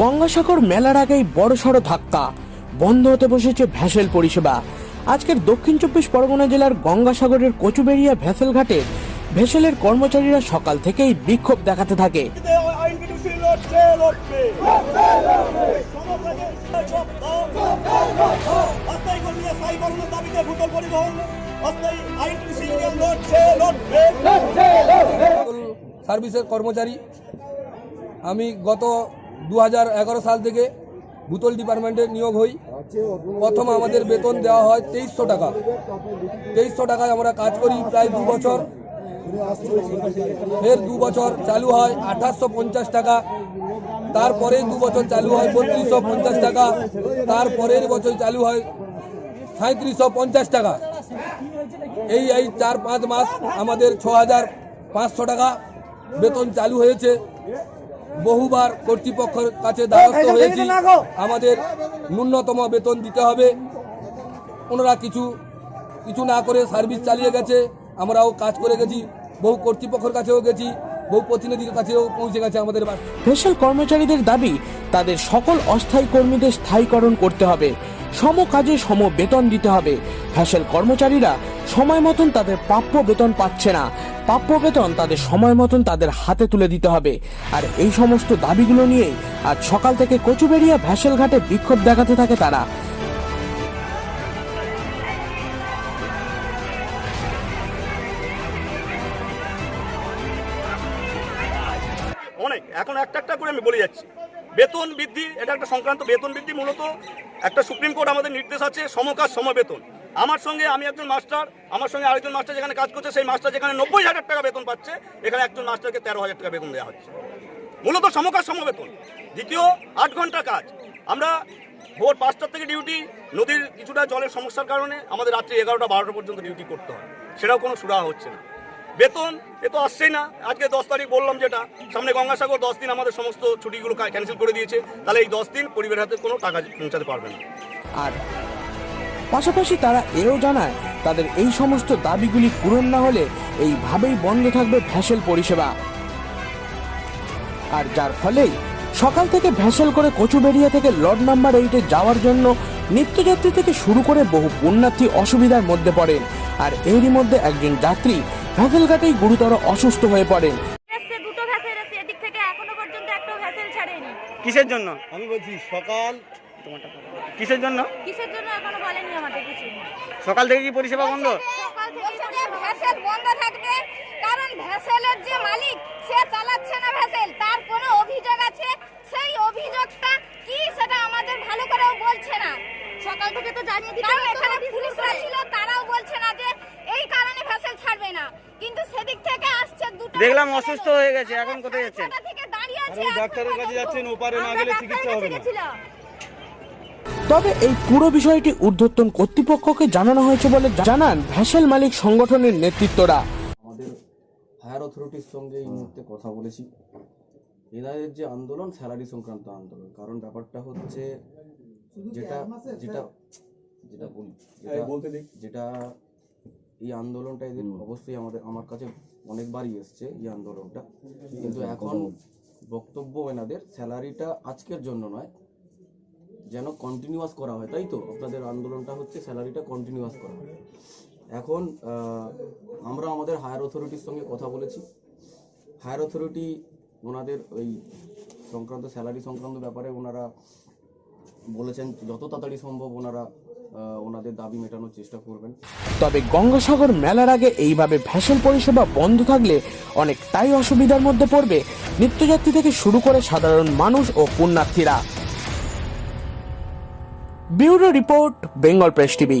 Gangasagar মেলার আগেই বড়সড় ধাক্কা। বন্ধ হতে বসেছে ভ্যাসেল পরিষেবা। আজকের দক্ষিণ চব্বিশ পরগনা জেলার গঙ্গাসাগরের কচুবেড়িয়া ভ্যাসেল ঘাটে ভেসেলের কর্মচারীরা সকাল থেকেই বিক্ষোভ দেখাতে থাকে। সার্ভিসের কর্মচারী, আমি গত দু হাজার এগারো সাল থেকে ভূতল ডিপার্টমেন্টে নিয়োগ হই। প্রথম আমাদের বেতন দেওয়া হয় তেইশশো টাকা। তেইশশো টাকায় আমরা কাজ করি প্রায় দু বছর। ফের দু বছর চালু হয় আঠাশশো পঞ্চাশ টাকা। তারপরে দু বছর চালু হয় বত্রিশশো পঞ্চাশ টাকা। তারপরের বছর চালু হয় সাঁত্রিশশো পঞ্চাশ টাকা। এই এই চার পাঁচ মাস আমাদের ছ হাজার পাঁচশো টাকা বেতন চালু হয়েছে। বহুবার কর্তৃপক্ষের কাছে দ্বারস্থ হয়েছি। আমাদের ন্যূনতম বেতন দিতে হবে। ওনারা কিছু কিছু না করে সার্ভিস চালিয়ে গেছে। আমরাও কাজ করে গেছি। বহু কর্তৃপক্ষের কাছেও গেছি। বহু প্রতিনিধির কাছেও পৌঁছে গেছে আমাদের স্পেশাল কর্মচারীদের দাবি তাদের সকল অস্থায়ী কর্মীদের স্থায়ীকরণ করতে হবে। সম কাজে সম বেতন দিতে হবে। ভ্যাসেল কর্মচারীরা সময় মতন তাদের প্রাপ্য বেতন পাচ্ছে না। প্রাপ্য বেতন তাদের সময় মতন তাদের হাতে তুলে দিতে হবে। আর এই সমস্ত দাবিগুলো নিয়ে আজ সকাল থেকে কচুবেড়িয়া ভ্যাসেল ঘাটে বিক্ষোভ দেখাতে থাকে তারা। এখন একটা একটা করে আমি বলে যাচ্ছি। বেতন বৃদ্ধি, এটা একটা সংক্রান্ত বেতন বৃদ্ধি মূলত। একটা সুপ্রিম কোর্ট আমাদের নির্দেশ আছে সমকাজ সম বেতন আমার সঙ্গে আমি একজন মাস্টার, আমার সঙ্গে আরেকজন মাস্টার যেখানে কাজ করছে, সেই মাস্টার যেখানে নব্বই হাজার টাকা বেতন পাচ্ছে, এখানে একজন মাস্টারকে তেরো হাজার টাকা বেতন দেওয়া হচ্ছে। মূলত সমকাজ সমবেতন। দ্বিতীয়, আট ঘণ্টা কাজ। আমরা ভোর পাঁচটার থেকে ডিউটি, নদীর কিছুটা জলের সমস্যার কারণে আমাদের রাত্রি এগারোটা, বারোটা পর্যন্ত ডিউটি করতে হয়। সেটাও কোনো সুরাহা হচ্ছে না। বেতন, এ তো আসছেই না। আজকে দশ তারিখ বললাম যেটা, সামনে গঙ্গাসাগর দশ দিন আমাদের সমস্ত ছুটিগুলো ক্যান্সেল করে দিয়েছে। তাহলে এই দশ দিন পরিবারের হাতে কোনো টাকা পৌঁছাতে পারবে না। আর পাশাপাশি তারা এও জানায়, তাদের এই সমস্ত দাবিগুলি পূরণ না হলে এইভাবেই বন্ধ থাকবে ভ্যাসেল পরিষেবা। আর যার ফলেই সকাল থেকে ভ্যাসেল করে কচুবেড়িয়া থেকে লর্ড নাম্বার এইটে যাওয়ার জন্য নিত্যযাত্রী থেকে শুরু করে বহু পুণ্যার্থী অসুবিধার মধ্যে পড়েন। আর এরই মধ্যে একজন যাত্রী ঘাটেই গুরুতর অসুস্থ হয়ে পড়েন। এসছে দুটো ভ্যাসেল এসছে এদিক থেকে এখনও পর্যন্ত একটা ভ্যাসেল ছাড়েনি। কিসের জন্য? আমি বলছি সকাল কিসের জন্য? কিসের জন্য এখনও বলেনি আমাদের কিছু। সকাল থেকে কি পরিষেবা বন্ধ? সকাল থেকে ভ্যাসেল বন্ধ। থাকবে কারণ ভ্যাসেলের যে মালিক সে চালাচ্ছে না ভ্যাসেল তার কোনো অভিযোগ আছে? সেই অভিযোগটা কি সেটা আমাদের ভালো করেও বলছে না। সকাল থেকে তো জানিয়ে দিতে এখানে পুলিশরা ছিল তারাও বলছে না যে এই কারণে ভ্যাসেল ছাড়বে না। কিন্তু সেদিক থেকে আসছে দুটো দেখলাম অসুস্থ হয়ে গেছে, এখন কোথায় যাচ্ছেন? ডাক্তারের কাছে যাচ্ছেন, ওপারে না গেলে চিকিৎসা হবে না। তবে এই পুরো বিষয়টি ঊর্ধ্বতন কর্তৃপক্ষকে জানানো হয়েছে বলে জানান ভ্যাসেল মালিক সংগঠনের নেতৃত্বরা আমাদের হায়ার অথরিটির সঙ্গে এই মুহূর্তে কথা বলেছি এনাদের যে আন্দোলন স্যালারি সংক্রান্ত আন্দোলন কারণ ব্যাপারটা হচ্ছে যেটা যেটা যেটা বলি দিক। যেটা এই আন্দোলনটা এদের অবশ্যই আমাদের আমার কাছে অনেকবারই এসছে এই আন্দোলনটা। কিন্তু এখন বক্তব্য এনাদের স্যালারিটা আজকের জন্য নয় যেন কন্টিনিউয়াস করা হয় তাই তো? আপনাদের আন্দোলনটা হচ্ছে স্যালারিটা কন্টিনিউয়াস করা হয়। এখন আমরা আমাদের হায়ার অথরিটির সঙ্গে কথা বলেছি। হায়ার অথরিটি ওনাদের ওই সংক্রান্ত স্যালারি সংক্রান্ত ব্যাপারে ওনারা বলেছেন যত তাড়াতাড়ি সম্ভব ওনারা ওনাদের দাবি মেটানোর চেষ্টা করবেন। তবে গঙ্গাসাগর মেলার আগে এইভাবে ভ্যাসেল পরিষেবা বন্ধ থাকলে অনেকটাই অসুবিধার মধ্যে পড়বে নিত্যযাত্রী থেকে শুরু করে সাধারণ মানুষ ও পুণ্যার্থীরা। Bureau report, Bengal press TV.